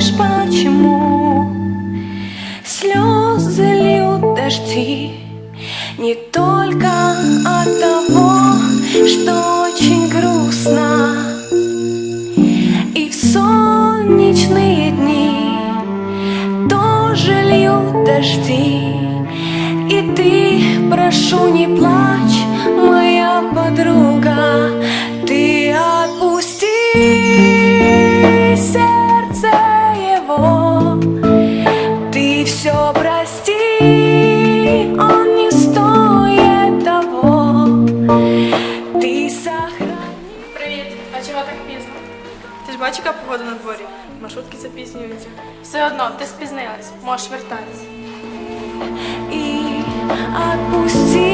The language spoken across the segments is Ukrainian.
знаешь почему? Слезы льют дожди. Не только от того, что очень грустно. И в солнечные дни тоже льют дожди. И ты, прошу, не плачь, моя подруга ж бачиш, яка погода на дворі? Маршрутки запізнюються. Все одно, ти спізнилась, можеш вертатись. І отпусти.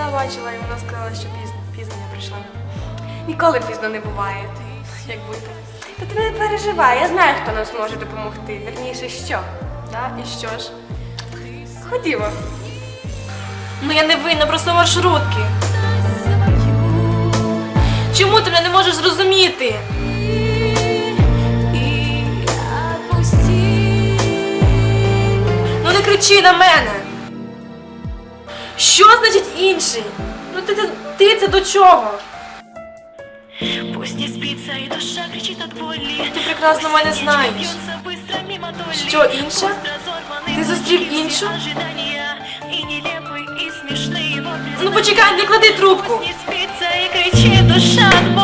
Бачила? Бачила, і вона сказала, що пізно, пізно я прийшла. Ніколи пізно не буває. Як бути. Та ти не переживай, я знаю, хто нам зможе допомогти. Вірніше, що. Да? І що ж? Ходімо. Ну я не винна, просто маршрутки. Чому ти мене не можеш зрозуміти? Ну не кричи на мене Що значить інший? Ну ти, ти, ти це до чого? Пусть не спится и душа кричит от боли. Ти прекрасно мене знаєш. Бьется быстро мимо доли. Що інше? Разорваны Ти зустрів все іншу? ожидания. И нелепые, и смешные вопли. Ну почекай, не клади трубку. Пусть не спится и кричит душа от боли.